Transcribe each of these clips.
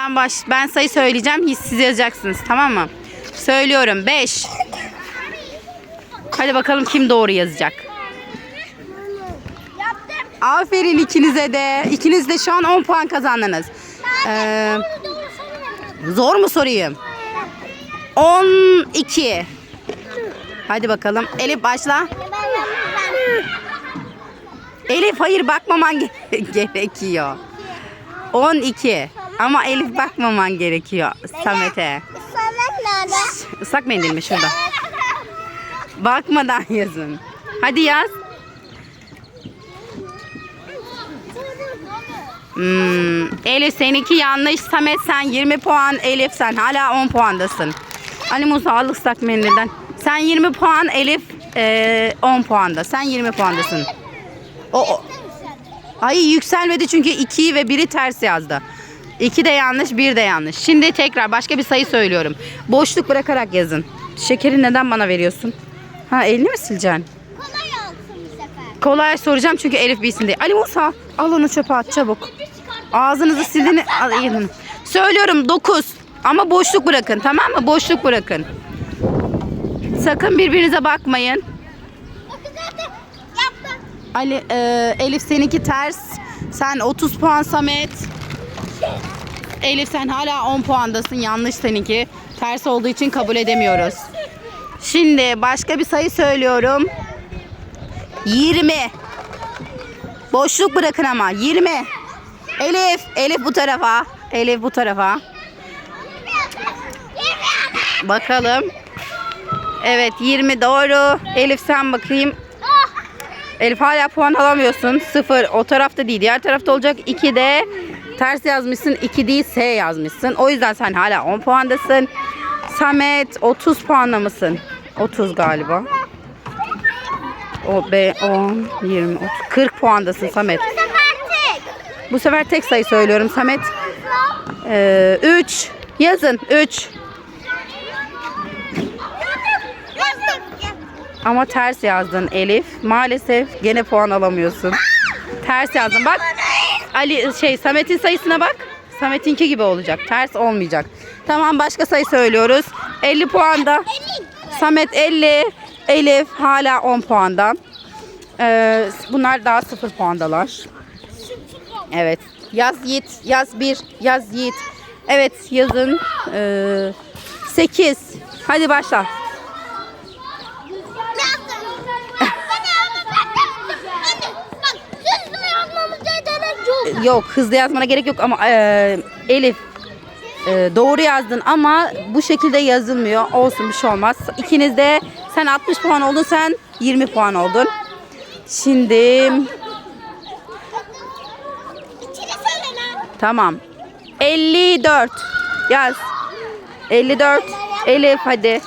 Ben baş ben sayı söyleyeceğim. Hiç siz yazacaksınız. Tamam mı? Söylüyorum. 5. Hadi bakalım kim doğru yazacak. Aferin ikinize de. İkiniz de şu an 10 puan kazandınız. Ee, zor mu sorayım? 12. Hadi bakalım. Elif başla. Elif hayır bakmaman ge- gerekiyor. 12. Ama Elif bakmaman gerekiyor Samet'e. Islanak nerede? Islak mendil mi şurada? Bakmadan yazın. Hadi yaz. Hmm, Elif seninki yanlış. Samet sen 20 puan. Elif sen hala 10 puandasın. Ali Musa al ıslak mendilden. Sen 20 puan. Elif eee, 10 puanda. Sen 20 puandasın. O, o. Ay yükselmedi çünkü 2'yi ve 1'i ters yazdı. 2 de yanlış, 1 de yanlış. Şimdi tekrar başka bir sayı söylüyorum. Boşluk bırakarak yazın. Şekeri neden bana veriyorsun? Ha elini mi sileceksin? Kolay olsun bu sefer. Kolay soracağım çünkü Elif bilsin diye. Ali Musa al onu çöpe at çabuk. Ağzınızı sildiğini al yedin. Söylüyorum 9. Ama boşluk bırakın tamam mı? Boşluk bırakın. Sakın birbirinize bakmayın. Ali, e, Elif seninki ters. Sen 30 puan Samet. Elif sen hala 10 puandasın. Yanlış seninki. Ters olduğu için kabul edemiyoruz. Şimdi başka bir sayı söylüyorum. 20. Boşluk bırakın ama. 20. Elif, Elif bu tarafa. Elif bu tarafa. Bakalım. Evet 20 doğru. Elif sen bakayım. Elif hala puan alamıyorsun. Sıfır o tarafta değil. Diğer tarafta olacak. 2 de ters yazmışsın. 2 değil S yazmışsın. O yüzden sen hala 10 puandasın. Samet 30 puanla mısın? 30 galiba. O B 10 20 30 40 puandasın Samet. Bu sefer tek. Sayı söylüyorum Samet. 3 yazın 3. Yaptım. Ama ters yazdın Elif. Maalesef gene puan alamıyorsun. Ters yazdın. Bak Ali şey Samet'in sayısına bak. Samet'inki gibi olacak. Ters olmayacak. Tamam başka sayı söylüyoruz. 50 puanda. Samet 50. Elif hala 10 puanda. Ee, bunlar daha 0 puandalar. Evet. Yaz Yiğit. Yaz 1. Yaz Yiğit. Evet yazın. Ee, 8. Hadi başla. Yaptım. Ben yaptım. Anne bak hızlı yazmamıza gerek yok. Hızlı yazmana gerek yok ama e, Elif e, doğru yazdın ama bu şekilde yazılmıyor. Olsun bir şey olmaz. İkiniz de sen 60 puan oldun sen 20 puan oldun. Şimdi tamam. 54 yaz. 54 Elif hadi.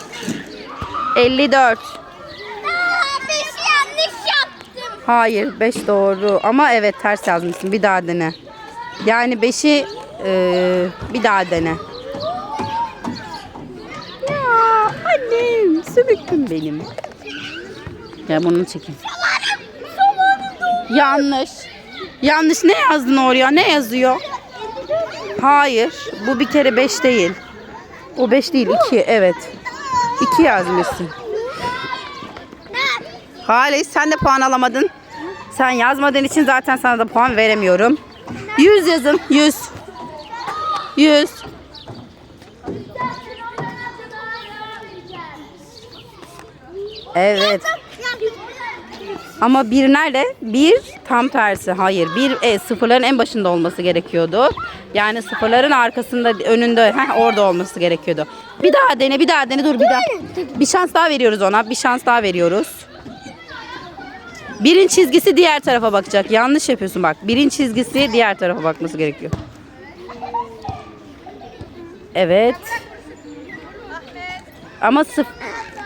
54 Aa, beş yanlış yaptım. Hayır 5 doğru ama evet ters yazmışsın bir daha dene. Yani 5'i e, bir daha dene. Ya annem sümüktüm benim. Ya bunu çekeyim. Yanlış. Yanlış ne yazdın oraya? Ne yazıyor? Hayır. Bu bir kere 5 değil. O 5 değil 2 evet. 2 yazmışsın. Halis sen de puan alamadın. Sen yazmadığın için zaten sana da puan veremiyorum. 100 yazın. 100. 100. Evet. Ama bir nerede? Bir tam tersi. Hayır. Bir e, sıfırların en başında olması gerekiyordu. Yani sıfırların arkasında, önünde, heh, orada olması gerekiyordu. Bir daha dene, bir daha dene. Dur bir daha. Bir şans daha veriyoruz ona. Bir şans daha veriyoruz. Birin çizgisi diğer tarafa bakacak. Yanlış yapıyorsun bak. Birin çizgisi diğer tarafa bakması gerekiyor. Evet. Ama sıf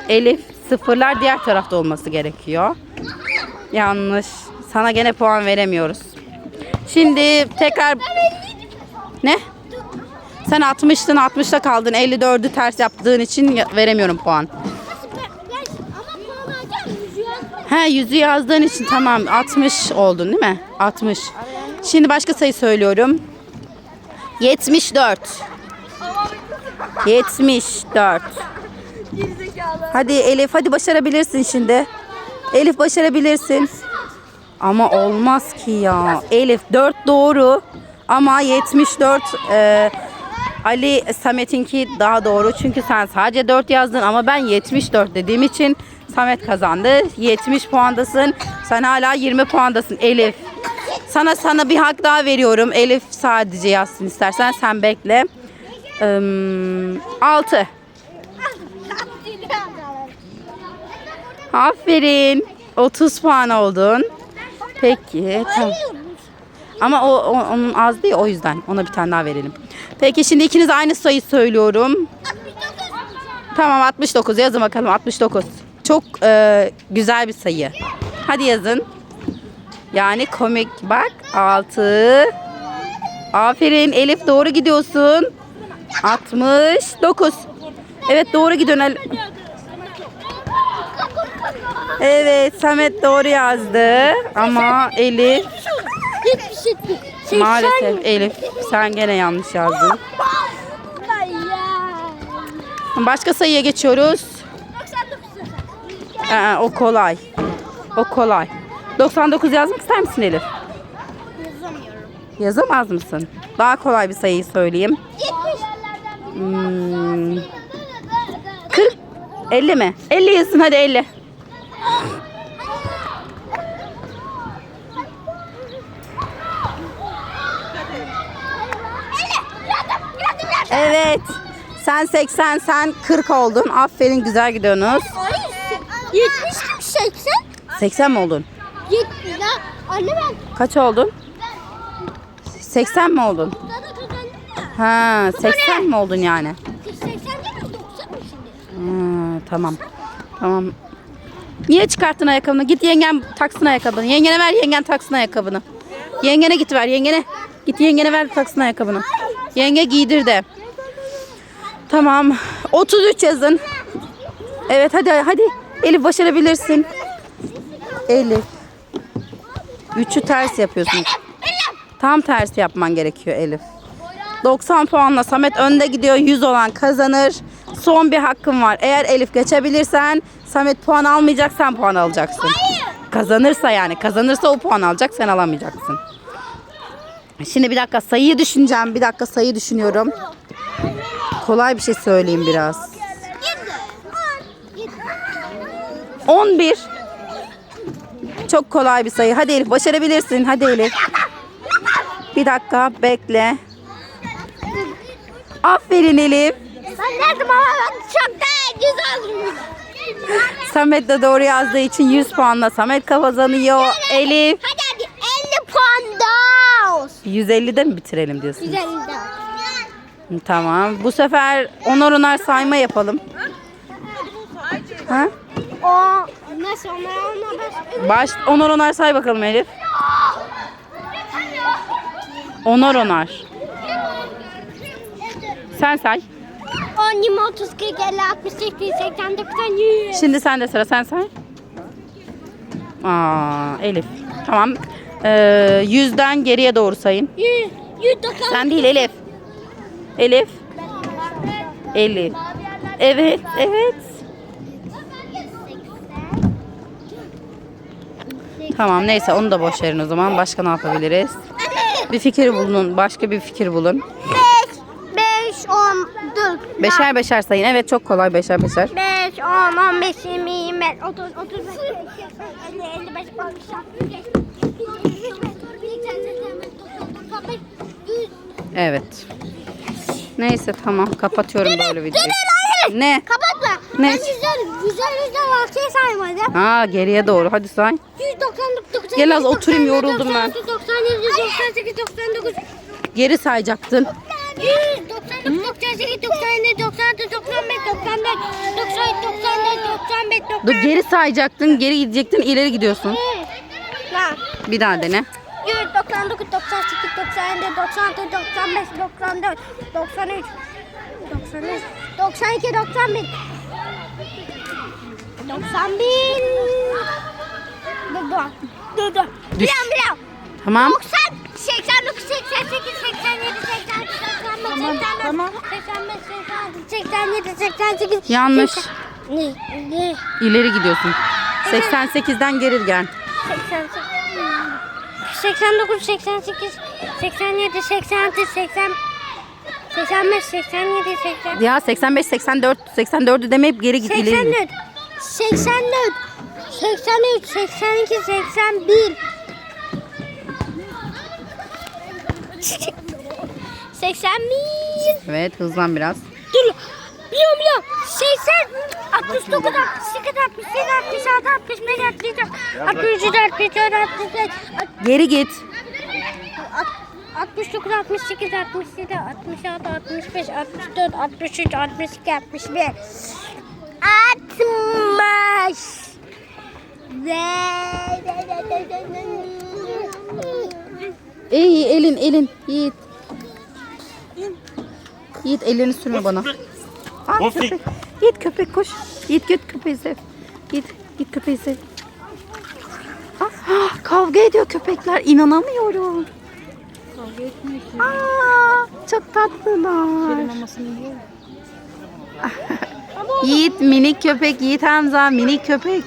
Elif sıfırlar diğer tarafta olması gerekiyor. Yanlış. Sana gene puan veremiyoruz. Şimdi tekrar ne? Sen 60'tın 60'ta kaldın. 54'ü ters yaptığın için veremiyorum puan. Ama puan alacağım. Yüzü yazma. He yüzü yazdığın için tamam 60 oldun değil mi? 60. Şimdi başka sayı söylüyorum. 74. 74. Hadi Elif hadi başarabilirsin şimdi. Elif başarabilirsin. Ama olmaz ki ya. Elif 4 doğru ama 74 e, Ali Samet'inki daha doğru. Çünkü sen sadece 4 yazdın ama ben 74 dediğim için Samet kazandı. 70 puandasın. Sen hala 20 puandasın Elif. Sana sana bir hak daha veriyorum. Elif sadece yazsın istersen sen bekle. 6. Aferin. 30 puan oldun. Peki. Tamam. Ama o, o- onun az değil o yüzden ona bir tane daha verelim. Peki şimdi ikiniz aynı sayı söylüyorum. Tamam 69 yazın bakalım 69. Çok e, güzel bir sayı. Hadi yazın. Yani komik bak 6. Aferin Elif doğru gidiyorsun. 69. Evet doğru gidiyorsun. Evet Samet doğru yazdı ama Elif 77. maalesef Elif sen gene yanlış yazdın. Başka sayıya geçiyoruz. Aa, o kolay. O kolay. 99 yazmak ister misin Elif? Yazamıyorum. Yazamaz mısın? Daha kolay bir sayıyı söyleyeyim. 70. Hmm, 40 50 mi? 50 yazsın hadi 50. Evet. Sen 80, sen 40 oldun. Aferin güzel gidiyorsunuz. Hayır. 70 80. 80 mi oldun? 70. Ya anne ben Kaç oldun? 80 mi oldun? Ha, 80 mi oldun yani? 80 değil mi? 90 mı şimdi? Ha, tamam. Tamam. Niye çıkarttın ayakkabını? Git yengen taksın ayakkabını. Yengene ver yengen taksın ayakkabını. Yengene git ver yengene. Git yengene ver taksın ayakkabını. Yenge giydir de. Tamam. 33 yazın. Evet hadi hadi. Elif başarabilirsin. Elif. Üçü ters yapıyorsun. Tam tersi yapman gerekiyor Elif. 90 puanla Samet önde gidiyor. 100 olan kazanır. Son bir hakkın var. Eğer Elif geçebilirsen Samet puan almayacak sen puan alacaksın. Kazanırsa yani kazanırsa o puan alacak sen alamayacaksın. Şimdi bir dakika sayıyı düşüneceğim. Bir dakika sayı düşünüyorum. Kolay bir şey söyleyeyim biraz. 11. Çok kolay bir sayı. Hadi Elif başarabilirsin. Hadi Elif. Bir dakika bekle. Aferin Elif. Ben nerede ama çok daha güzel. Samet de doğru yazdığı için 100 puanla Samet kazanıyor. Elif Hadi hadi 50 puan daha olsun. 150'de mi bitirelim diyorsun? Güzel daha. Tamam. Bu sefer onar onar sayma yapalım. Ha? O nasıl onlar onlar Baş onar onar say bakalım Elif. Onar onar. Sen say. 10, 20, 30, 40, 50, 60, 70, 80, 90, 100. Şimdi sen de sıra sen say. Aa, Elif. Tamam. Ee, yüzden geriye doğru sayın. 100, 190. Sen değil Elif. Elif. Elif. Evet, evet. Tamam neyse onu da boş verin o zaman. Başka ne yapabiliriz? Bir fikir bulun. Başka bir fikir bulun. 5, 5, 10, 4, Beşer beşer sayın. Evet çok kolay beşer beşer. 5, 10, 15, 20, 25, 30, 35, 50, 55, 60, 65, 100. Evet. Neyse tamam kapatıyorum böyle videoyu. Ne? Kapatma. Ne? Ben güzel, güzel güzel vakti saymadım. Ha geriye doğru. Hadi say. 199, 98, Gel az oturayım, 97, yoruldum ben. 96, 97, 98, 99, Geri sayacaktın. 100, 99, 98, 97, 96, 95, 94, 93, 94, 95, 95. Dur geri sayacaktın. Geri gidecektin. ileri gidiyorsun. Bir daha dene. 100, 99, 98, 97, 96, 95, 94, 93, 93, 92, 91, 91. Dur dur. Dur dur. Düş. Bilen bilen. Tamam. 90, 89, 88, 87, 88, 85, 89, tamam. 85, 86, 87, 88. Yanlış. 80 Ne? Ne? İleri gidiyorsun. 88'den geri gel. 88, 89, 88, 87, 86, 80, 85, 87, 80. Ya 85, 84, 84'ü demeyip geri git ileri. git. 84, 84, 83, 82, 81. 81. Evet hızlan biraz. Dur. Biliyorum biliyorum. 80, 69, 68, 67, 66, 65, 64, 63, 64, 65, Geri git. 69, 68, 67, 66, 65, 64, 63, 62, 61. 60. İyi elin elin Yiğit. Yiğit ellerini sürme bana. Aa, Of, köpek. Yiğit köpek koş. Yiğit git köpeği sev. Yiğit git köpeği sev. Ah, ah, kavga ediyor köpekler. İnanamıyorum. Aa, çok tatlılar. Yiğit minik köpek, Yiğit Hamza minik köpek.